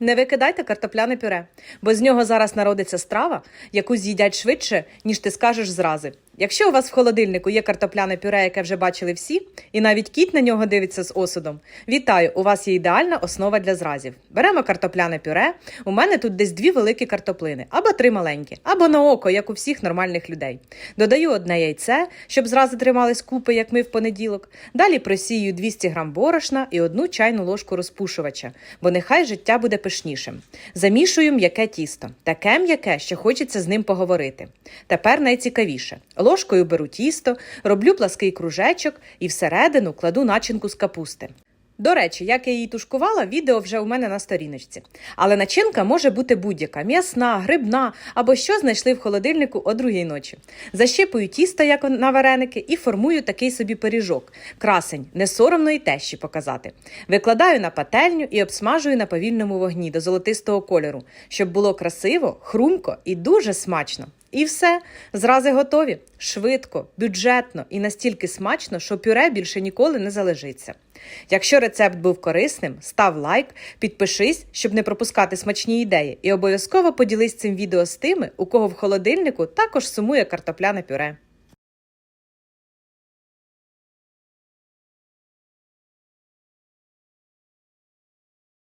Не викидайте картопляне пюре, бо з нього зараз народиться страва, яку з'їдять швидше, ніж ти скажеш зрази. Якщо у вас в холодильнику є картопляне пюре, яке вже бачили всі, і навіть кіт на нього дивиться з осудом, вітаю! У вас є ідеальна основа для зразів. Беремо картопляне пюре. У мене тут десь дві великі картоплини, або три маленькі, або на око, як у всіх нормальних людей. Додаю одне яйце, щоб зрази тримались купи, як ми в понеділок. Далі просію 200 грам борошна і одну чайну ложку розпушувача, бо нехай життя буде пишнішим. Замішую м'яке тісто, таке м'яке, що хочеться з ним поговорити. Тепер найцікавіше. Ложкою беру тісто, роблю плаский кружечок і всередину кладу начинку з капусти. До речі, як я її тушкувала, відео вже у мене на сторіночці. Але начинка може бути будь-яка: м'ясна, грибна або що знайшли в холодильнику о другій ночі. Защипую тісто, як на вареники, і формую такий собі пиріжок. Красень, не соромно і тещі показати. Викладаю на пательню і обсмажую на повільному вогні до золотистого кольору, щоб було красиво, хрумко і дуже смачно. І все, зрази готові, швидко, бюджетно і настільки смачно, що пюре більше ніколи не залежиться. Якщо рецепт був корисним, став лайк, підпишись, щоб не пропускати смачні ідеї, і обов'язково поділись цим відео з тими, у кого в холодильнику також сумує картопляне пюре.